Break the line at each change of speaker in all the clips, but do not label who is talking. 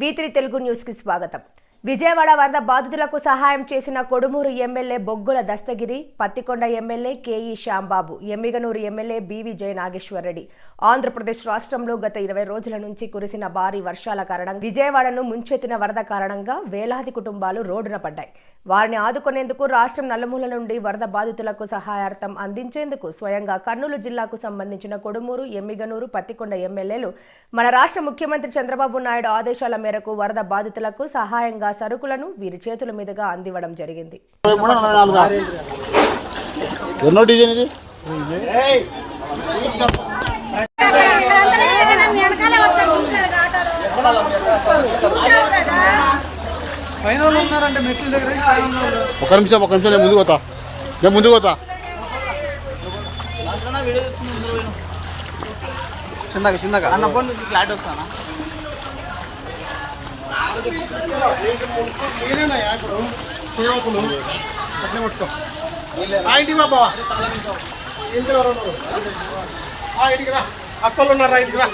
వీతిరి తెలుగు న్యూస్కి స్వాగతం. విజయవాడ వరద బాధితులకు సహాయం చేసిన Kodumur MLA Boggula Dastagiri Pattikonda MLA KE Shyambabu Emmiganur MLA BV Jayanageswarareddy. Andhra Pradesh రాష్ట్రంలో గత ఇరవై రోజుల నుంచి కురిసిన భారీ వర్షాల కారణంగా విజయవాడను ముంచెత్తిన వరద కారణంగా వేలాది కుటుంబాలు రోడ్డున పడ్డాయి. వారిని ఆదుకునేందుకు రాష్ట్రం నలుమూల నుండి వరద బాధితులకు సహాయార్థం అందించేందుకు స్వయంగా కర్నూలు జిల్లాకు సంబంధించిన కొడుమూరు ఎమ్మిగనూరు పత్తికొండ ఎమ్మెల్యేలు మన రాష్ట్ర ముఖ్యమంత్రి చంద్రబాబు నాయుడు ఆదేశాల మేరకు వరద బాధితులకు సహాయంగా సరుకులను వీరి చేతుల మీదుగా అందివ్వడం జరిగింది.
ఒక నిమిషం ఒక నిమిషం నేను ముందుకు పోతా. నేను ముందుకు పోతా. చిన్నగా చిన్నగా.
అన్న పండు ఫ్లాట్ వస్తానా
ఇంటికి అట్లే ఇంటికి బాబా ఇంటికి రా. అక్కలు ఉన్నారా ఇంటికి రా.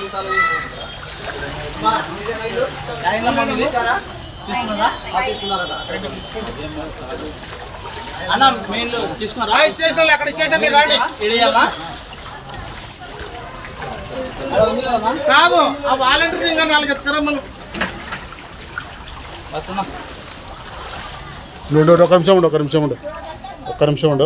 అన్న మెయిన్ తీసుకున్నారా
ఇచ్చేసిన అక్కడ ఇచ్చేసిన మీరు రండి. కాదు ఆ వాలంటీర్ ఇంకా నాలుగు ఎత్తుకరమ్మను
వస్తున్నా
నువ్వు ఒక నిమిషం ఉండు ఒక నిమిషం ఉండు. ఒక్క నిమిషం ఉండు.